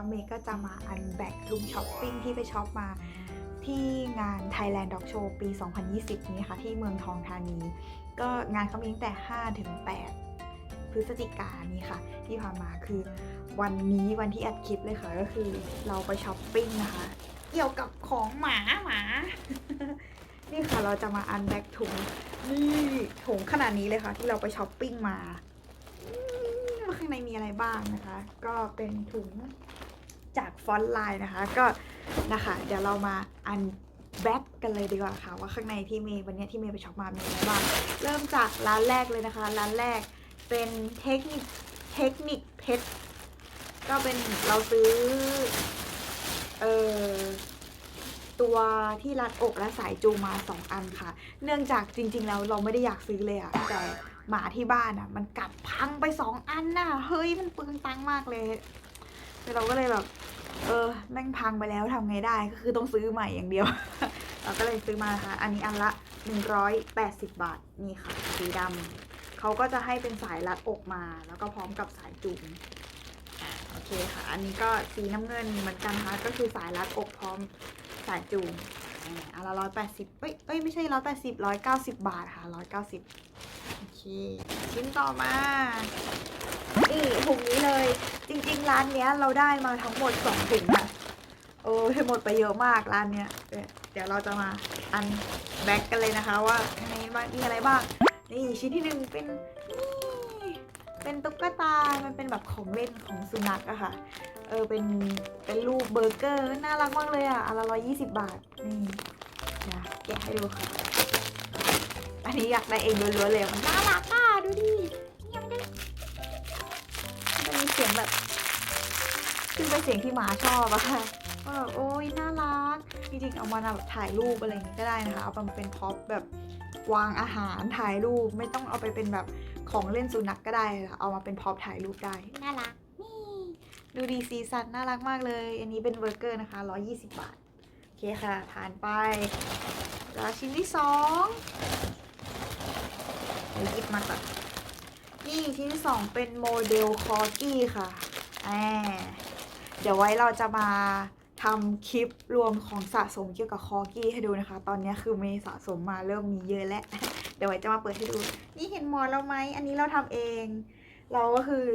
นะคะเมย์ก็จะมาอันแบกลุมช้อปปิ้งที่ไปช็อปมาที่งาน Thailand Dog Show ปี 2020 นี้ค่ะ ที่เมืองทองธานี ก็งานเขามีตั้งแต่ 5 ถึง 8 พฤศจิกานี้ค่ะ ที่ผ่านมาคือวันนี้วันที่อัดคลิปเลยค่ะ ก็คือเราไปช้อปปิ้งนะคะ เกี่ยวกับของหมาหมา นี่ค่ะเราจะมาอันแบกถุง นี่ถุงขนาดนี้เลยค่ะ ที่เราไปช้อปปิ้งมาข้างในมีอะไรบ้างนะคะ ก็เป็นถุง จากฟอนต์ไลน์นะคะ ก็นะคะเดี๋ยวเรามาอันแบ็กกันเลยดีกว่าค่ะ ว่าข้างในที่เมย์วันนี้ที่เมย์ไปช็อปมามีอะไรบ้างเริ่มจากร้านแรกเลยนะคะ ร้านแรกเป็นเทคนิคเทคนิคเพชรก็เป็นเราซื้อเอ่อตัวที่รัดอกและสายจูงมา 2 อันค่ะ เนื่องจากจริง ๆ แล้วเราไม่ได้อยากซื้อเลยอะแต่หมาที่บ้านอะมันกัดพังไป 2 อันน่ะ เฮ้ยมันเปลืองตังค์มากเลย แต่เราก็เลยแบบ เออแม่งพังไปแล้วทำไงได้ก็คือต้องซื้อใหม่อย่างเดียว เราก็เลยซื้อมานะคะอันนี้อันละ 180 บาทนี่ค่ะ สีดำเขาก็จะให้เป็นสายรัดอกมา แล้วก็พร้อมกับสายจูงอะโอเคค่ะ อันนี้ก็สีน้ำเงินเหมือนกันนะคะก็คือสายรัดอกพร้อมสายจูงอ่าอันละร้อยแปดสิบเอ้ยเอ้ยไม่ใช่ร้อยแปดสิบร้อยเก้าสิบบาทค่ะร้อยเก้าสิบโอเคชิ้นต่อมานี่ถุงนี้เลย จริง ๆ ร้านเนี้ยเราได้มาทั้งหมดสองถุงอะโอ้ยหมดไปเยอะมากร้านเนี้ยเดี๋ยวเราจะมาอันแบ็กกันเลยนะคะว่าในบ้มีอะไรบ้าง นี่ชิ้นที่หนึ่งเป็นนี่เป็นตุ๊กตา มันเป็นแบบของเล่นของสุนัขอะค่ะ เออเป็นเป็นรูปเบอร์เกอร์น่ารักมากเลยอะอันละร้อยยี่สิบบาท นี่นะแกะให้ดูค่ะ อันนี้อยากได้เองล้วนๆเลยมันน่ารักอะ คือเป็นเสียงที่หมาชอบอะค่ะว่าแบบโอ้ยน่ารัก จริงๆ เอามาแบบถ่ายรูปอะไรอย่างงี้ก็ได้นะคะ เอามาเป็นพ็อปแบบวางอาหารถ่ายรูป ไม่ต้องเอาไปเป็นแบบของเล่นสุนัขกก็ได้ค่ะเอามาเป็นพ็อปถ่ายรูปได้ น่ารัก นี่ ดูดีสีสันน่ารักมากเลย อันนี้เป็นเบอร์เกอร์นะคะ 120 บาท โอเคค่ะทานไปแล้วชิ้นที่สองเดี๋ยวหยิบมาก่อนนี่ชิ้นที่สองเป็นโมเดลคอร์กี้ค่ะแหม เดี๋ยวไว้เราจะมาทำคลิปรวมของสะสมเกี่ยวกับคอกี้ให้ดูนะคะ ตอนนี้คือมย์สะสมมาเริ่มมีเยอะแล้ว เดี๋ยวไว้จะมาเปิดให้ดู นี่เห็นหมอนเราไหม อันนี้เราทำเอง เราก็คือ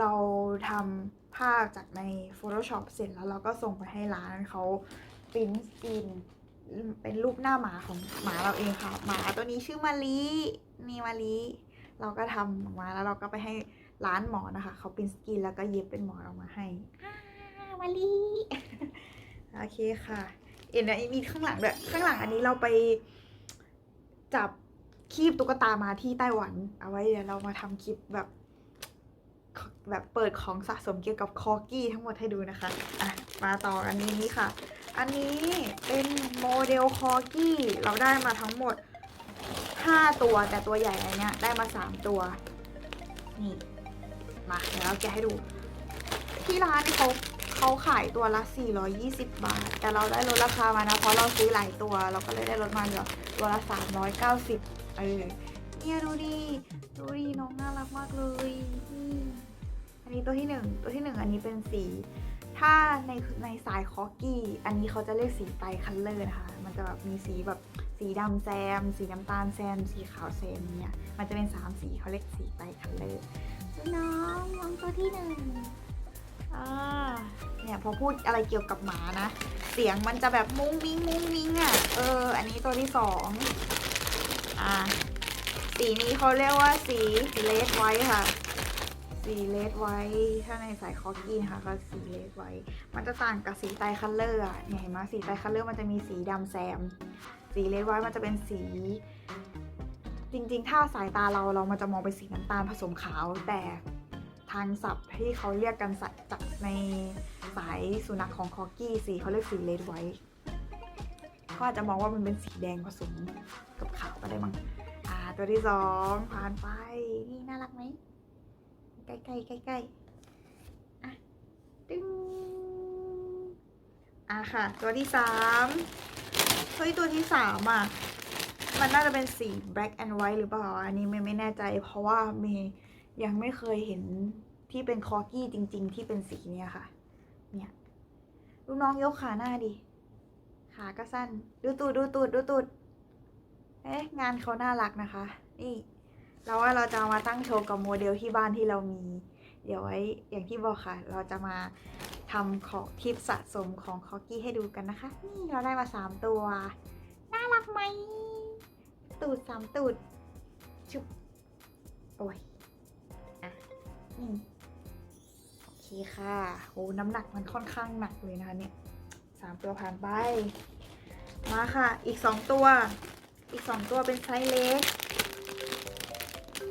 เราทำภาพจากใน Photoshop เสร็จแล้วเราก็ส่งไปให้ร้านเขาปริ้นสกรีนเป็นรูปหน้าหมาของหมาเราเองค่ะ หมาตัวนี้ชื่อมาลีนี่มาลีเราก็ทำออกมาแล้วเราก็ไปให้ร้านหมอนะคะ เขาปริ้นสกรีนแล้วก็เย็บเป็นหมอนออกมาให้ มาลีโอเคค่ะเอ็นนะมีข้างหลังด้วยข้างหลังอันนี้เราไปจับคีบตุ๊กตามาที่ไต้หวัน เอาไว้เดี๋ยวเรามาทำคลิปแบบ แบบเปิดของสะสมเกี่ยวกับคอกี้ทั้งหมดให้ดูนะคะอะมาต่ออันนี้ค่ะ อันนี้เป็นโมเดลคอกี้เราได้มาทั้งหมด 5 ตัวแต่ตัวใหญ่อันเนี้ยได้มา 3 ตัว นี่ มาเดี๋ยวเราแกะให้ดู ที่ร้านเขา เขาขายตัวละ 420 บาท แต่เราได้ลดราคามานะ เพราะเราซื้อหลายตัว เราก็เลยได้ลดมาเหลือตัวละ 390 เออ เนี่ยดูดิ ดูดิ น้องน่ารักมากเลยอันนี้ตัวที่หนึ่งตัวที่หนึ่งอันนี้เป็นสี ถ้าในในสายคอกี้ อันนี้เขาจะเรียกสีไตคัลเลอร์นะคะ มันจะแบบมีสีแบบสีดำแซม สีน้ำตาลแซม สีขาวแซมเนี่ย มันจะเป็นสามสีเขาเรียกสีไตคัลเลอร์น้องน้องตัวที่หนึ่ง อ่าเนี่ยพอพูดอะไรเกี่ยวกับหมานะ เสียงมันจะแบบมุ้งมิ้งมุ้งมิ้งอะ เออ อันนี้ตัวที่สองอ่าสีนี้เขาเรียกว่าสีเลดไว้ค่ะ สีเลดไว้ ถ้าในสายคอกี้นะคะก็สีเลดไว้ มันจะต่างกับสีไตคัลเลอร์อะเนี่ยเห็นไหมสีไตคัลเลอร์มันจะมีสีดำแซม สีเลดไว้มันจะเป็นสี จริงๆ ถ้าสายตาเราเรามันจะมองเป็นสีน้ำตาลผสมขาวแต่ ทางศัพท์ที่เขาเรียกกันสัจากในสายสุนัขของคอกี้สีเขาเรียกสีเลดไว้เขาอาจจะมองว่ามันเป็นสีแดงผสมกับขาวก็ได้มั้งอ่าตัวที่สองผ่านไป นี่น่ารักไหมใกล้ๆใกล้ๆอะตึ้งอะค่ะ ตัวที่สามเฮ้ยตัวที่สามอะ มันน่าจะเป็นสี black and white หรือเปล่า อันนี้ไม่ไม่แน่ใจ เพราะว่าเม ยังไม่เคยเห็นที่เป็นคอกี้จริง ๆ ที่เป็นสีเนี้ยค่ะ เนี่ยลูกน้องยกขาหน้าดิ ขาก็สั้น ดูตูดดูตูดดูตูด เอ๊ะงานเขาน่ารักนะคะ นี่เราว่าเราจะมาตั้งโชว์กับโมเดลที่บ้านที่เรามี เดี๋ยวไว้อย่างที่บอกค่ะ เราจะมาทำของคลิปสะสมของคอกี้ให้ดูกันนะคะ นี่เราได้มาสามตัว น่ารักไหม ตูดสามตูดชุบโอ้ย โอเคค่ะโหน้ำหนักมันค่อนข้างหนักเลยนะคะเนี่ยสามตัวผ่านไป มาค่ะ อีกสองตัว อีกสองตัวเป็นไซส์เล็ก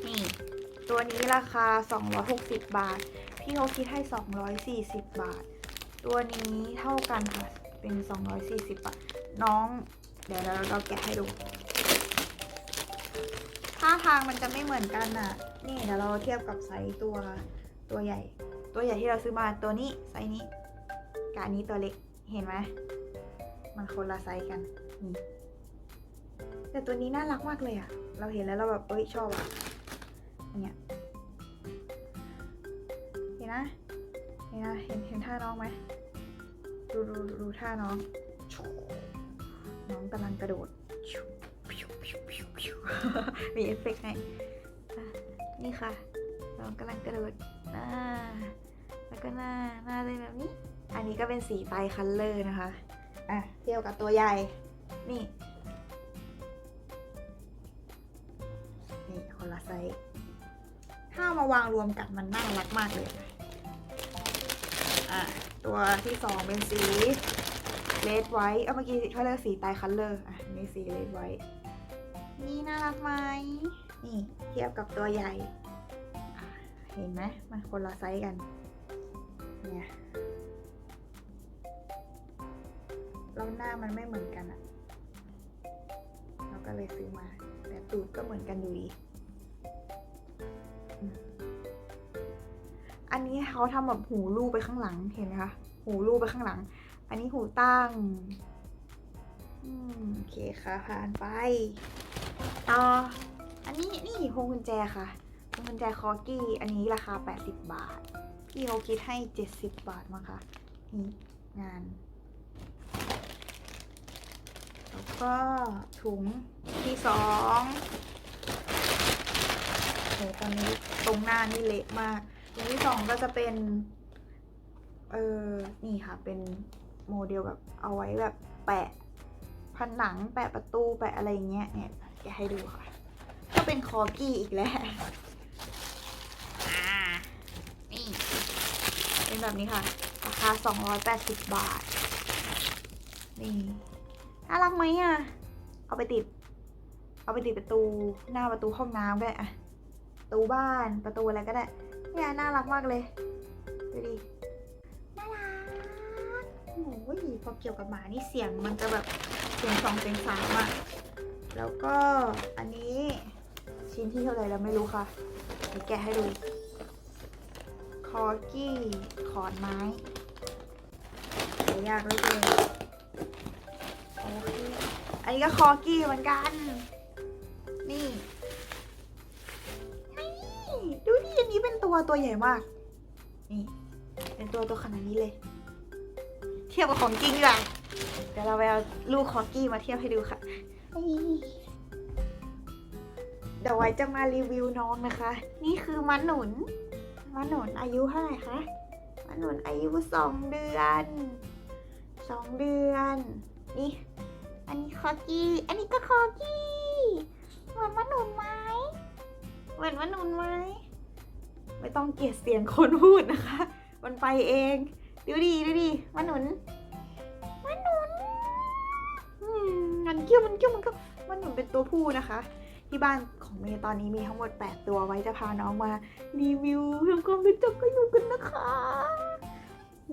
นี่ ตัวนี้ราคา 260 บาท พี่เขาคิดให้ 240 บาท ตัวนี้เท่ากันค่ะ เป็น 240 บาท น้อง เดี๋ยวเราเราแกะให้ดู ท่าทางมันจะไม่เหมือนกันน่ะ นี่เดี๋ยวเราเทียบกับไซส์ตัวตัวใหญ่ ตัวใหญ่ที่เราซื้อมาตัวนี้ไซส์นี้กับอันนี้ตัวเล็กเห็นไหมมันคนละไซส์กันนี่แต่ตัวนี้น่ารักมากเลยอะเราเห็นแล้วเราแบบเอ้ยชอบอะเนี่ยเห็นนะเห็นนะเห็นเห็นท่าน้องไหมดูดูดูท่าน้อง น้องกำลังกระโดด มีเอฟเฟกต์ให้ นี่ค่ะ น้องกำลังกระโดดหน้า แล้วก็หน้า หน้าเลยแบบนี้ อันนี้ก็เป็นสีไตรคัลเลอร์นะคะ อะ เทียบกับตัวใหญ่ นี่ นี่คนละไซส์ถ้ามาวางรวมกันมันน่ารักมากเลย อะ ตัวที่สองเป็นสีเลดไวท์ เอาเมื่อกี้เขาเรียกสีไตคัลเลอร์ อะ นี่สีเลดไวท์ นี่น่ารักไหมนี่เทียบกับตัวใหญ่ เห็นไหมมันคนละไซส์กัน เนี่ยแล้วหน้ามันไม่เหมือนกันอะเราก็เลยซื้อมา แต่ตูดก็เหมือนกันอยู่ดีอันนี้เขาทำแบบหูลูไปข้างหลังเห็นไหมคะ หูลูไปข้างหลัง อันนี้หูตั้งโอเคค่ะผ่านไป ต่อ อันนี้นี่พวงกุญแจค่ะพวงกุญแจคอกี้ อันนี้ราคา 80 บาท พี่เขาคิดให้ 70 บาทมั้งคะนี่งาน แล้วก็ถุงที่สองโหตอนนี้ตรงหน้านี่เละมากถุงที่สองก็จะเป็น เออนี่ค่ะ เป็นโมเดลแบบเอาไว้แบบแปะผนังแปะประตูแปะอะไรเงี้ยเนี่ย แกะให้ดูค่ะ ก็เป็นคอกี้อีกแล้วอ่านี่เป็นแบบนี้ค่ะ ราคา 280 บาท นี่น่ารักไหมอะ เอาไปติด เอาไปติดประตูหน้าประตูห้องน้ำก็ได้อะประตูบ้านประตูอะไรก็ได้เนี่ยน่ารักมากเลย ดูดิ น่ารักโอ้ยพอเกี่ยวกับหมานี่เสียงมันจะแบบเสียงสองเสียงสามอะ แล้วก็อันนี้ชิ้นที่เท่าไหร่แล้วไม่รู้ค่ะเดี๋ยวแกะให้ดูคอกี้ขอนไม้หายากเลยโอเคอันนี้ก็คอกี้เหมือนกัน นี่นี่ดูดิอันนี้เป็นตัวตัวใหญ่มาก นี่ เป็นตัวตัวขนาดนี้เลย เทียบกับของจริงดีกว่าเดี๋ยวเราไปเอาลูกคอกี้มาเทียบให้ดูค่ะ เดี๋ยวไว้จะมารีวิวน้องนะคะ นี่คือมันหนุน มันหนุนอายุเท่าไหร่คะมันหนุนอายุสองเดือนสองเดือน นี่ อันนี้คอกี้ อันนี้ก็คอกี้ เหมือนมันหนุนไหมเหมือนมันหนุนไหมไม่ต้องเกลียดเสียงคนพูดนะคะ มันไปเอง ดูดีดูดีมันหนุนมัน มันเกี้ยวมันเกี้ยวมันก็มันหนุนเป็นตัวผู้นะคะ ที่บ้านของเมย์ตอนนี้มีทั้งหมด 8 ตัวไว้จะพาน้องมารีวิวทำความรู้จักก็อยู่กันนะคะ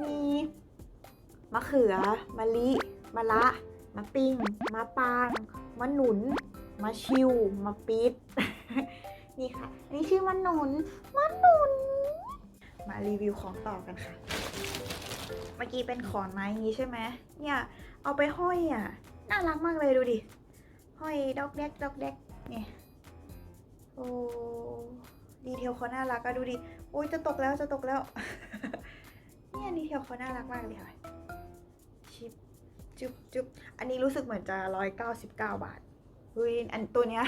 มีมะเขือมะลิมะละมะปิ้งมะปางมะหนุนมะชิวมะปิดนี่ค่ะอันนี้ชื่อมะหนุนมะหนุน มารีวิวของต่อกันค่ะ เมื่อกี้เป็นขอนไม้อย่างนี้ใช่ไหมเนี่ยเอาไปห้อยอะ น่ารักมากเลยดูดิ ห้อยดอกแดกดอกแดกเนี่ยโอ้ดีเทลเขาน่ารักอะดูดิ โอ้ยจะตกแล้วจะตกแล้ว เนี่ยอันนี้เทลเขาน่ารักมากเลยค่ะชิปจุบจุบอันนี้รู้สึกเหมือนจะร้อยเก้าสิบเก้าบาทอุ้ยอันตัวเนี้ย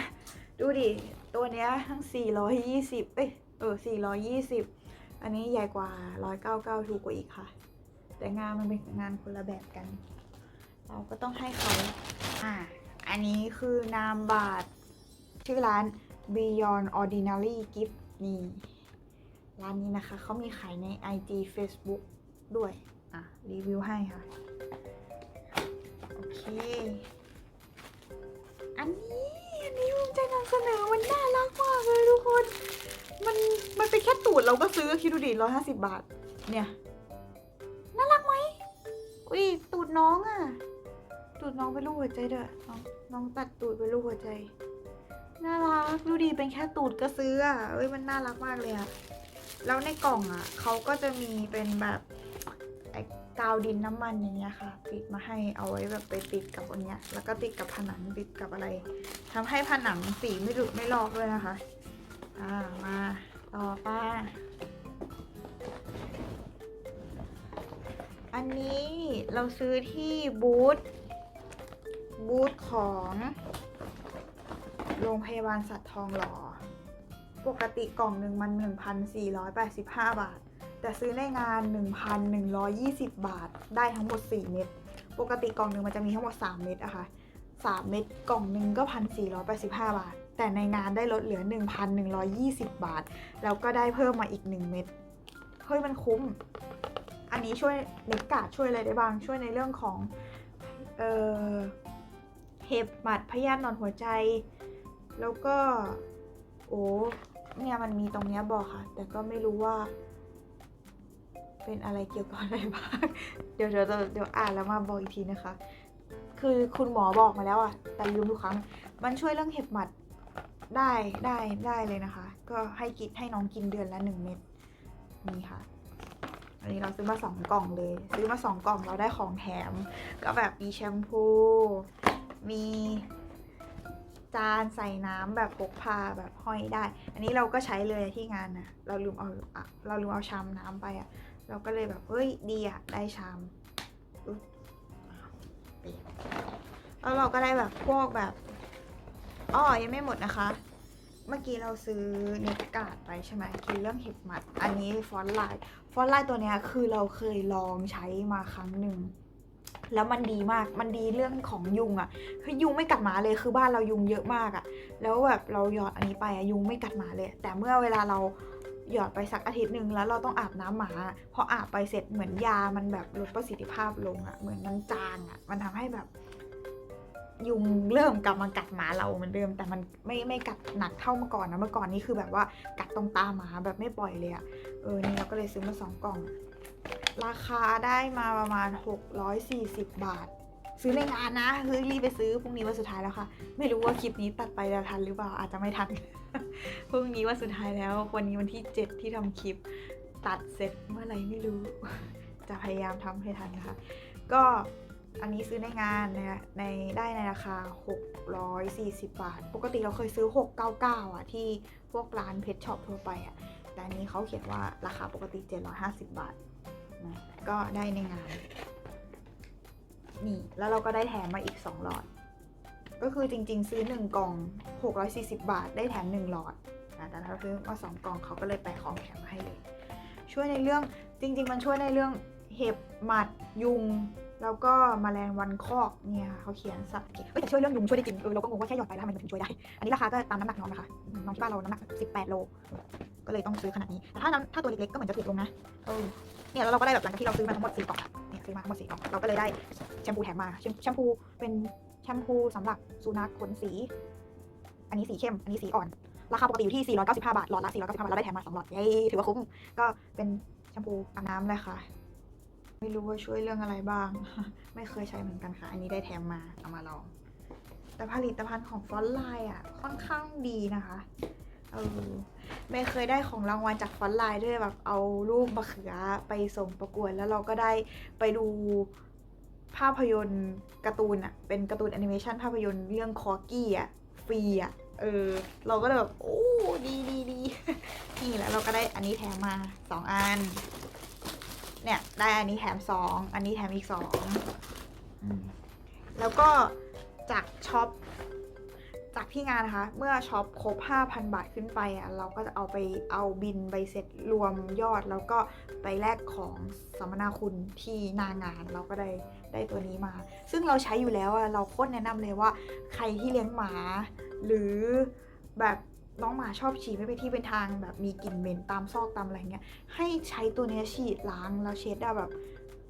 ดูดิ ตัวเนี้ยทั้งสี่ร้อยยี่สิบเอ้ยเออสี่ร้อยยี่สิบอันนี้ใหญ่กว่าร้อยเก้าเก้าถูกกว่าอีกค่ะ แต่งานมันเป็นงานคนละแบบกัน เราก็ต้องให้เขาอ่าอันนี้คือนามบาทชื่อร้าน Beyond Ordinary Gift นี่ ร้านนี้นะคะเขามีขายใน IG Facebook ด้วย อะ รีวิวให้ค่ะ โอเค อันนี้ อันนี้ภูมิใจนำเสนอมันน่ารักมากเลยทุกคน มัน มันเป็นแค่ตูดเราก็ซื้อคิดดูดิร้อยห้าสิบบาท เนี่ย น่ารักไหมอุ้ยตูดน้องอะ ตูดน้องเป็นรูปหัวใจเด้อน้องน้องตัดตูดเป็นรูปหัวใจ น่ารักดูดิเป็นแค่ตูดก็ซื้ออะเอ้ยมันน่ารักมากเลยอะ แล้วในกล่องอะเขาก็จะมีเป็นแบบไอ้กาวดินน้ำมันอย่างเงี้ยค่ะ ติดมาให้เอาไว้แบบไปติดกับอันเนี้ย แล้วก็ติดกับผนังติดกับอะไรทำให้ผนังสีไม่หลุดไม่ลอกด้วยนะคะ อ่ามาต่อไป้าอันนี้เราซื้อที่บูธ บูธของโรงพยาบาลสัตว์ทองหล่อ ปกติกล่องหนึ่งมัน 1,485 บาท แต่ซื้อในงาน 1,120 บาท ได้ทั้งหมด 4 เม็ด ปกติกล่องหนึ่งมันจะมีทั้งหมด 3 เม็ดอะคะ่ะ 3 เม็ดกล่องหนึ่งก็ 1,485 บาท แต่ในงานได้ลดเหลือ 1,120 บาท แล้วก็ได้เพิ่มมาอีก 1 เม็ด เฮ้ยมันคุ้ม อันนี้ช่วยเน็กกาดช่วยอะไรได้บ้าง ช่วยในเรื่องของ เอ่อ ห็บหมัดพยาธินอนหัวใจ แล้วก็ โอ้เนี่ยมันมีตรงเนี้ยบอกค่ะ แต่ก็ไม่รู้ว่า เป็นอะไรเกี่ยวกับอะไรบ้างเดี๋ยวเดี๋ยวเดี๋ยวเดี๋ยวอ่านแล้วมาบอกอีกทีนะคะ คือคุณหมอบอกมาแล้วอะแต่ลืมทุกครั้ง มันช่วยเรื่องเห็บหมัดได้ได้ได้เลยนะคะ ก็ให้กินให้น้องกินเดือนละหนึ่งเม็ดนี่ค่ะอันนี้เราซื้อมาสองกล่องเลย ซื้อมาสองกล่องเราได้ของแถม ก็แบบมีแชมพู มีจานใส่น้ำแบบพกพาแบบห้อยได้ อันนี้เราก็ใช้เลยที่งานนะเราลืมเอาเราลืมเอาชามน้ำไปอะเราก็เลยแบบเฮ้ยดีอะได้ชามอุ๊ยอ้าเปลี่ยนแล้วเราก็ได้แบบพวกแบบอ้อยังไม่หมดนะคะ เมื่อกี้เราซื้อเน็ตการ์ดไปใช่ไหมคือเรื่องเห็บหมัด อันนี้ฟอนต์ไลน์ฟอนต์ไลน์ตัวเนี้ยคือเราเคยลองใช้มาครั้งหนึ่ง แล้วมันดีมาก มันดีเรื่องของยุงอะ่ะ คือยุงไม่กัดหมาเลย คือบ้านเรายุงเยอะมากอะ่ะ แล้วแบบเราหยอดอันนี้ไปอะยุงไม่กัดหมาเลย แต่เมื่อเวลาเราหยอดไปสักอาทิตย์หนึ่งแล้วเราต้องอาบน้ำหมา พออาบไปเสร็จเหมือนยามันแบบลดประสิทธิภาพลงอะ่ะ เหมือนมันจางอะ่ะ มันทำให้แบบ ยุงเริ่มกลับมากัดหมาเราเหมือนเดิม แต่มันไม่ไม่กัดหนักเท่าเมื่อก่อนนะ เมื่อก่อนนี้คือแบบว่ากัดตรงตาหมาแบบไม่ปล่อยเลยอะ่ะ เออ นี่เราก็เลยซื้อมาสองกล่อง ราคาได้มาประมาณ 640 บาท ซื้อในงานนะคือรีบไปซื้อพรุ่งนี้วันสุดท้ายแล้วค่ะ ไม่รู้ว่าคลิปนี้ตัดไปจะทันหรือเปล่าอาจจะไม่ทัน พรุ่งนี้วันสุดท้ายแล้ว วันนี้วันที่ 7 ที่ทำคลิป ตัดเสร็จเมื่อไหร่ไม่รู้ จะพยายามทำให้ทันนะคะ ก็อันนี้ซื้อในงานในในได้ในราคา 640 บาท ปกติเราเคยซื้อ 699 อะ ที่พวกร้านเพชช็อปทั่วไปอะ แต่อันนี้เขาเขียนว่าราคาปกติ 750 บาท นะก็ได้ในงาน นี่ แล้วเราก็ได้แถมมาอีก 2 หลอด ก็คือจริงๆ ซื้อ 1 กล่อง 640 บาท ได้แถม 1 หลอดนะแต่ถ้าซื้อมา2กล่องเขาก็เลยแปะของแถมมาให้เลย ช่วยในเรื่องจริง ๆ มันช่วยในเรื่องเห็บหมัดยุง แล้วก็มแมลงวันคอกเนี่ยเขาเขียนสัตว์เอ้ยแต่ช่วยเรื่องยุงช่วยได้จริงเออเราก็งงว่าแค่หยอดไปแล้วทำไมมันถึงช่วยได้ อันนี้ราคาก็ตามน้ำหนักน้องนะคะน้องที่บ้านเราน้ำหนัก18โลก็เลยต้องซื้อขนาดนี้แต่ถ้าถ้าตัวเล็กๆก็เหมือนจะถูกลงนะเออเนี่ยแล้วเราก็ได้แบบหลังจากที่เราซื้อมาทั้งหมด4กล่องเนี่ยซื้อมาทั้งหมด4กล่องเราก็เลยได้แชมพูแถมมาแชมแชมพูเป็นแชมพูสำหรับสุนัขขนสี อันนี้สีเข้ม อันนี้สีอ่อน ราคาปกติอยู่ที่ 495 บาท หลอดละ 495 บาทเราได้แถมมา2หลอดเย้ถือว่าคุ้ม ก็เป็นแชมพูอาบน้ำเลยค่ะ ไม่รู้ว่าช่วยเรื่องอะไรบ้าง ไม่เคยใช้เหมือนกันค่ะ อันนี้ได้แถมมา เอามาลอง แต่ผลิตภัณฑ์ของฟอนไลน์อะ ค่อนข้างดีนะคะเออไม่เคยได้ของรางวัลจากฟอนไลน์ด้วยแบบเอารูปมะเขือไปส่งประกวด แล้วเราก็ได้ไปดูภาพยนตร์การ์ตูนอะ เป็นการ์ตูนแอนิเมชันภาพยนตร์เรื่องคอกี้อะ ฟรีอะ เออ เราก็เลยแบบ โอ้ ดีดีดีนี่แล้วเราก็ได้อันนี้แถมมาสองอัน เนี่ยได้อันนี้แถมสองอันนี้แถมอีกสองอืมแล้วก็จากช็อปจากที่งานนะคะ เมื่อช็อปครบ 5,000 บาทขึ้นไปอะเราก็จะเอาไปเอาบินใบเสร็จรวมยอด แล้วก็ไปแลกของสัมมนาคุณที่หนางานเราก็ได้ได้ตัวนี้มา ซึ่งเราใช้อยู่แล้วอะเราโคตรแนะนำเลยว่าใครที่เลี้ยงหมา หรือแบบ น้องหมาชอบฉี่ไม่ไปนที่เป็นทางแบบมีกลิ่นเหม็นตามซอกตามอะไรเงี้ยให้ใช้ตัวเนี้ยฉีดล้างแล้วเช็ดได้แบบ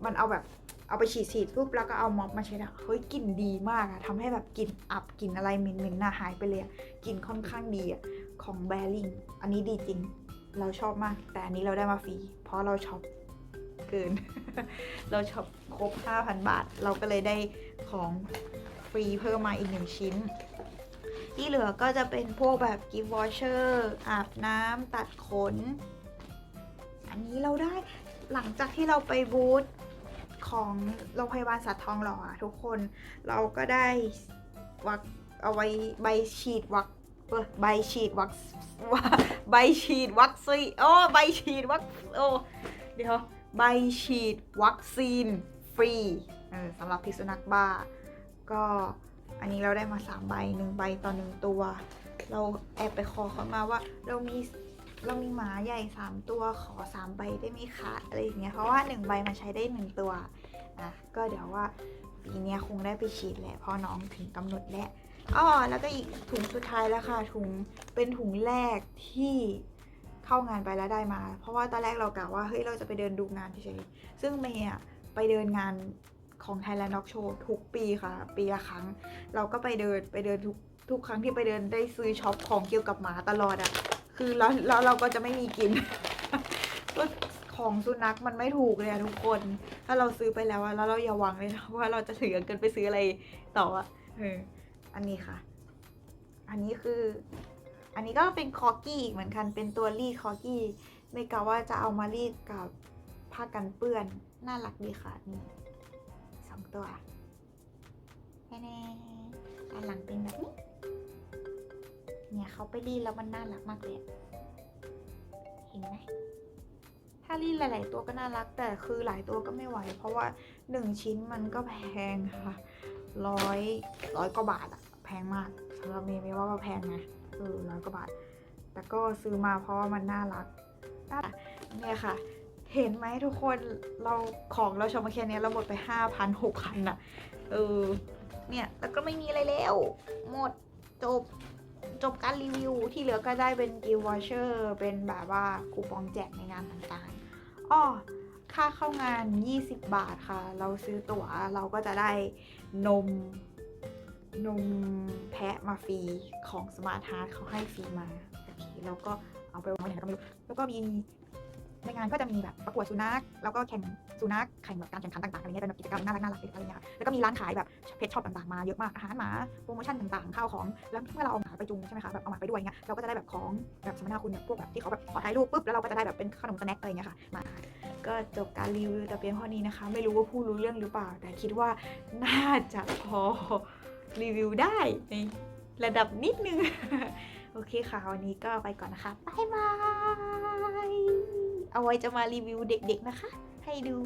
มันเอาแบบเอาไปฉีดฉีดปุ๊บแล้วก็เอาม็อบมาเช็ดอะเฮ้ยกลิ่นดีมากอะทำให้แบบกลิ่นอับกลิ่นอะไรเหม็นๆน่าหายไปเลยกลิ่นค่อนข้างดีอะของแบริ่งอันนี้ดีจริง เราชอบมาก แต่อันนี้เราได้มาฟรีเพราะเราช็อปเกิน เราช็อปครบ 5,000 บาท เราก็เลยได้ของฟรีเพิ่มมาอีกหนึ่งชิ้น ที่เหลือก็จะเป็นพวกแบบกิฟต์วอเชอร์อาบน้ำตัดขน อันนี้เราได้หลังจากที่เราไปบูธของโรงพยาบาลสัตว์ทองหล่ออะทุกคนเราก็ได้วัคเอาไว้ใบฉีดวัคเอ้ยใบฉีดวัคใบฉีดวัคซีนโอ้ใบฉีดวัคโอ้เดี๋ยวใบฉีดวัคซีนฟรีสำหรับพิษสุนัขบ้าก็ อันนี้เราได้มา 3 ใบหนึ่งใบต่อหนึ่งตัว เราแอบไปขอเขามาว่าเรามีเรามีหมาใหญ่ 3 ตัวขอ 3 ใบได้ไหมคะอะไรอย่างเงี้ยเพราะว่า 1 ใบมันใช้ได้ 1 ตัวอะก็เดี๋ยวว่าปีเนี้ยคงได้ไปฉีดแหละเพราะน้องถึงกำหนดแล้วอ๋อแล้วก็อีกถุงสุดท้ายแล้วค่ะถุงเป็นถุงแรกที่เข้างานไปแล้วได้มา เพราะว่าตอนแรกเรากะว่าเฮ้ยเราจะไปเดินดูงานเฉยๆซึ่งเมย์อะไปเดินงาน ของ Thailand Dog Show ทุกปีค่ะ ปีละครั้ง เราก็ไปเดินไปเดินทุกทุกครั้งที่ไปเดินได้ซื้อช็อปของเกี่ยวกับหมาตลอดอะคือแล้วแล้วเราก็จะไม่มีกินก็ของสุนัขมันไม่ถูกเลยอะทุกคน ถ้าเราซื้อไปแล้วอะแล้วเราอย่าหวังเลยนะว่าเราจะถือเงินไปซื้ออะไรต่ออะเอออันนี้ค่ะ อันนี้คือ อันนี้ก็เป็นคอกี้อีกเหมือนกัน เป็นตัวรีดคอกี้ ไม่กะว่าจะเอามารีดกับผ้ากันเปื้อน น่ารักดีค่ะนี่ สองตัวแน่ๆด้านหลังเป็นแบบนี้ เนี่ยเขาไปรีดแล้วมันน่ารักมากเลยเห็นไหมถ้ารีดหลาย ๆ ตัวก็น่ารัก แต่คือหลายตัวก็ไม่ไหว เพราะว่าหนึ่งชิ้นมันก็แพงค่ะร้อยร้อยกว่าบาทอะแพงมากสำหรับเมย์ไม่ว่าว่าแพงนะเออร้อยกว่าบาท แต่ก็ซื้อมาเพราะว่ามันน่ารักน่ารักเนี่ยค่ะ เห็นไหมทุกคนเราของเราชมมาแค่นี้เราหมดไปห้าพันหกพันอะเออเนี่ยแล้วก็ไม่มีอะไรแล้ว หมดจบจบการรีวิวที่เหลือก็ได้เป็นกิวอเชอร์เป็นแบบว่าคูปองแจกในงานต่างๆอ้อค่าเข้างาน 20 บาทค่ะ เราซื้อตั๋วเราก็จะได้นมนมแพะมาฟรีของสมาร์ทฮาร์ดเขาให้ฟรีมาโอเคเราก็เอาไปวางไว้ไหนก็ไม่รู้แล้วก็มี ในงานก็จะมีแบบประกวดสุนัขแล้วก็แข่งสุนัขแข่งแบบการแข่งขันต่างๆอะไรเงี้ยเป็นแบบกิจกรรมน่ารักน่ารักอะไรเงี้ยแล้วก็มีร้านขายแบบเพชช็อปต่างๆมาเยอะมากอาหารหมาโปรโมชั่นต่างๆข้าวของแล้วเมื่อเราเอาหมาไปจูงใช่ไหมคะแบบเอาหมาไปด้วยเงี้ยเราก็จะได้แบบของแบบสมมนาคุณเนี่ยพวกแบบที่เขาแบบขอถ่ายรูปปุ๊บแล้วเราก็จะได้แบบเป็นขนมสแน็คอะไรเงี้ยค่ะมาก็จบการรีวิวแต่เพียงเท่านี้นะคะ ไม่รู้ว่าผู้รู้เรื่องหรือเปล่า แต่คิดว่าน่าจะพอรีวิวได้ในระดับนิดนึง โอเคค่ะ วันนี้ก็ไปก่อนนะคะ บ๊ายบาย เอาไว้จะมารีวิวเด็กๆนะคะ ให้ดู